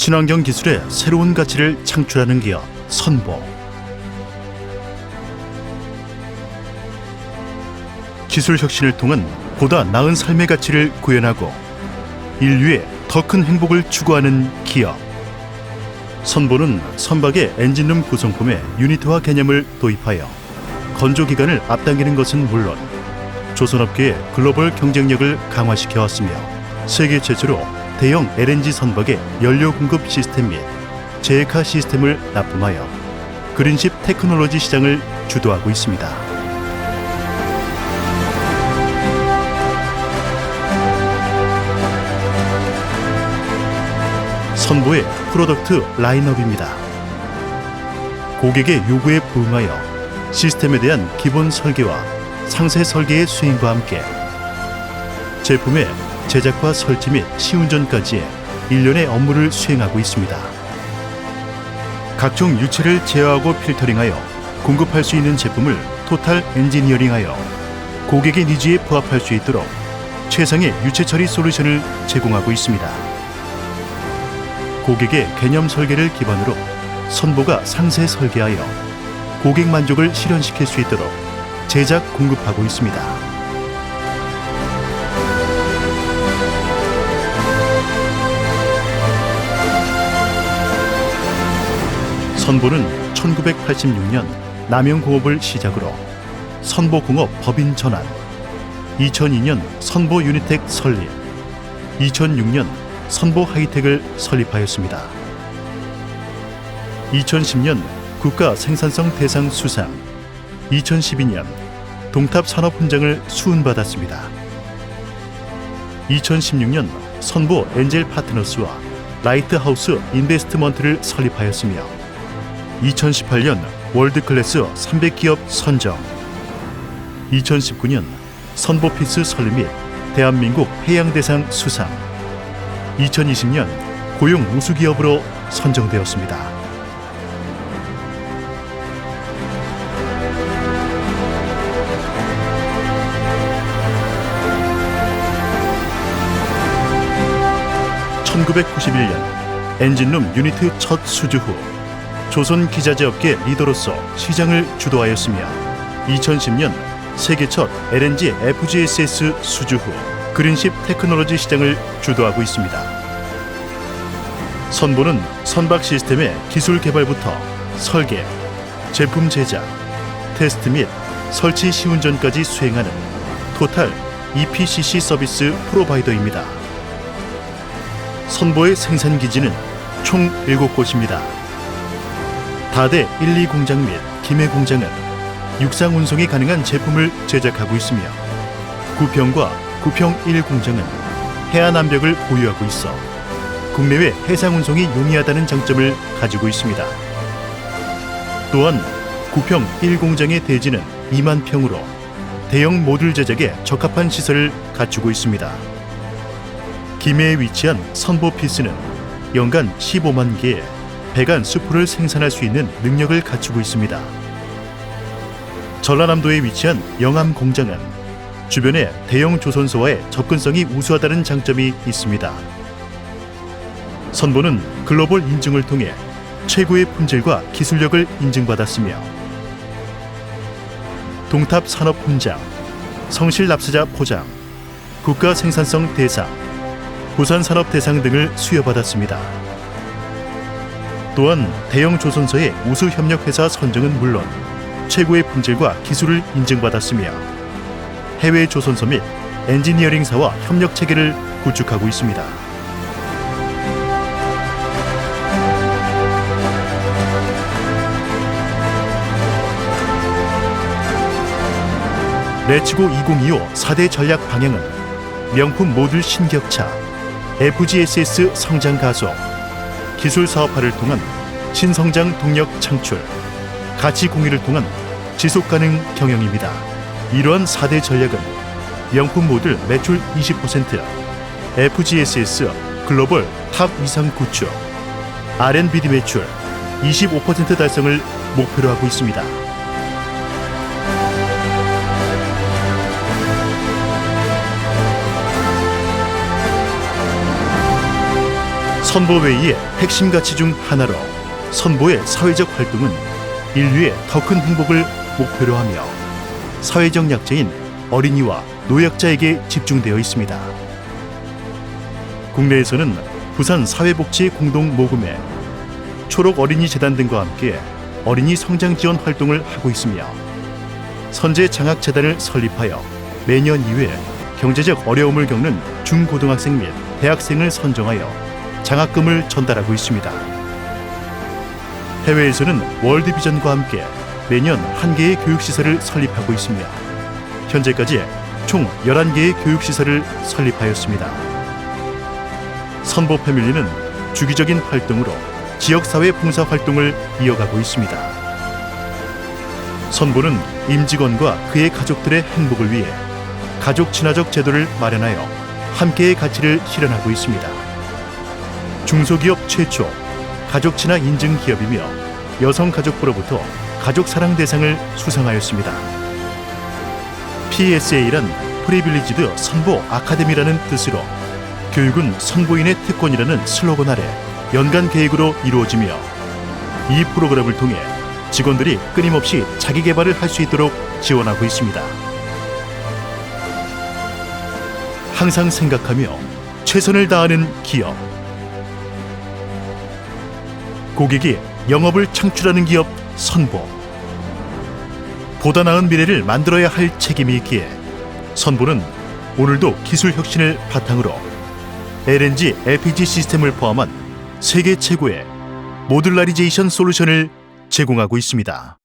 친환경 기술의 새로운 가치를 창출하는 기업 선보. 기술 혁신을 통한 보다 나은 삶의 가치를 구현하고 인류의 더 큰 행복을 추구하는 기업. 선보는 선박의 엔진룸 구성품에 유니트화 개념을 도입하여 건조 기간을 앞당기는 것은 물론 조선업계의 글로벌 경쟁력을 강화시켜 왔으며 세계 최초로 대형 LNG 선박의 연료 공급 시스템 및 제카 시스템을 납품하여 그린십 테크놀로지 시장을 주도하고 있습니다. 선보의 프로덕트 라인업입니다. 고객의 요구에 부응하여 시스템에 대한 기본 설계와 상세 설계의 수행과 함께 제품의 제작과 설치 및 시운전까지의 일련의 업무를 수행하고 있습니다. 각종 유체를 제어하고 필터링하여 공급할 수 있는 제품을 토탈 엔지니어링하여 고객의 니즈에 부합할 수 있도록 최상의 유체 처리 솔루션을 제공하고 있습니다. 고객의 개념 설계를 기반으로 선보가 상세 설계하여 고객 만족을 실현시킬 수 있도록 제작 공급하고 있습니다. 선보는 1986년 남영공업을 시작으로 선보공업 법인 전환, 2002년 선보 유니텍 설립, 2006년 선보 하이텍을 설립하였습니다. 2010년 국가 생산성 대상 수상, 2012년 동탑 산업 훈장을 수은받았습니다. 2016년 선보 엔젤 파트너스와 라이트하우스 인베스트먼트를 설립하였으며 2018년 월드클래스 300기업 선정 2019년 선보피스 설립 및 대한민국 해양대상 수상 2020년 고용 우수기업으로 선정되었습니다. (1991년) 엔진룸 유니트 첫 수주 후 조선 기자재 업계 리더로서 시장을 주도하였으며 2010년 세계 첫 LNG FGSS 수주 후 그린십 테크놀로지 시장을 주도하고 있습니다. 선보는 선박 시스템의 기술 개발부터 설계, 제품 제작, 테스트 및 설치 시운전까지 수행하는 토탈 EPCC 서비스 프로바이더입니다. 선보의 생산 기지는 총 7곳입니다. 다대 1, 2 공장 및 김해 공장은 육상 운송이 가능한 제품을 제작하고 있으며 구평과 구평 1 공장은 해안 암벽을 보유하고 있어 국내외 해상 운송이 용이하다는 장점을 가지고 있습니다. 또한 구평 1 공장의 대지는 2만 평으로 대형 모듈 제작에 적합한 시설을 갖추고 있습니다. 김해에 위치한 선보 피스는 연간 15만 개의 배관 수포를 생산할 수 있는 능력을 갖추고 있습니다. 전라남도에 위치한 영암 공장은 주변의 대형 조선소와의 접근성이 우수하다는 장점이 있습니다. 선보는 글로벌 인증을 통해 최고의 품질과 기술력을 인증받았으며 동탑 산업 훈장, 성실 납세자 포장, 국가 생산성 대상, 부산 산업 대상 등을 수여받았습니다. 또한 대형 조선소의 우수 협력 회사 선정은 물론 최고의 품질과 기술을 인증받았으며 해외 조선소 및 엔지니어링사와 협력 체계를 구축하고 있습니다. 레츠고 2025 4대 전략 방향은 명품 모듈 신격차, FGSS 성장 가속, 기술 사업화를 통한 신성장 동력 창출, 가치 공유를 통한 지속 가능 경영입니다. 이러한 4대 전략은 명품 모듈 매출 20%, FGSS 글로벌 탑 이상 구축, R&BD 매출 25% 달성을 목표로 하고 있습니다. 선보 외의 핵심 가치 중 하나로 선보의 사회적 활동은 인류의 더 큰 행복을 목표로 하며 사회적 약자인 어린이와 노약자에게 집중되어 있습니다. 국내에서는 부산 사회복지 공동 모금회, 초록 어린이 재단 등과 함께 어린이 성장 지원 활동을 하고 있으며 선제 장학 재단을 설립하여 매년 2회 경제적 어려움을 겪는 중고등학생 및 대학생을 선정하여 장학금을 전달하고 있습니다. 해외에서는 월드비전과 함께 매년 한 개의 교육시설을 설립하고 있으며 현재까지 총 11개의 교육시설을 설립하였습니다. 선보 패밀리는 주기적인 활동으로 지역사회 봉사 활동을 이어가고 있습니다. 선보는 임직원과 그의 가족들의 행복을 위해 가족 친화적 제도를 마련하여 함께의 가치를 실현하고 있습니다. 중소기업 최초 가족 친화 인증 기업이며 여성 가족부로부터 가족 사랑 대상을 수상하였습니다. PSA란 프리빌리지드 선보 아카데미라는 뜻으로 교육은 선보인의 특권이라는 슬로건 아래 연간 계획으로 이루어지며 이 프로그램을 통해 직원들이 끊임없이 자기 개발을 할 수 있도록 지원하고 있습니다. 항상 생각하며 최선을 다하는 기업. 고객이 영업을 창출하는 기업 선보. 보다 나은 미래를 만들어야 할 책임이 있기에 선보는 오늘도 기술 혁신을 바탕으로 LNG, LPG 시스템을 포함한 세계 최고의 모듈라리제이션 솔루션을 제공하고 있습니다.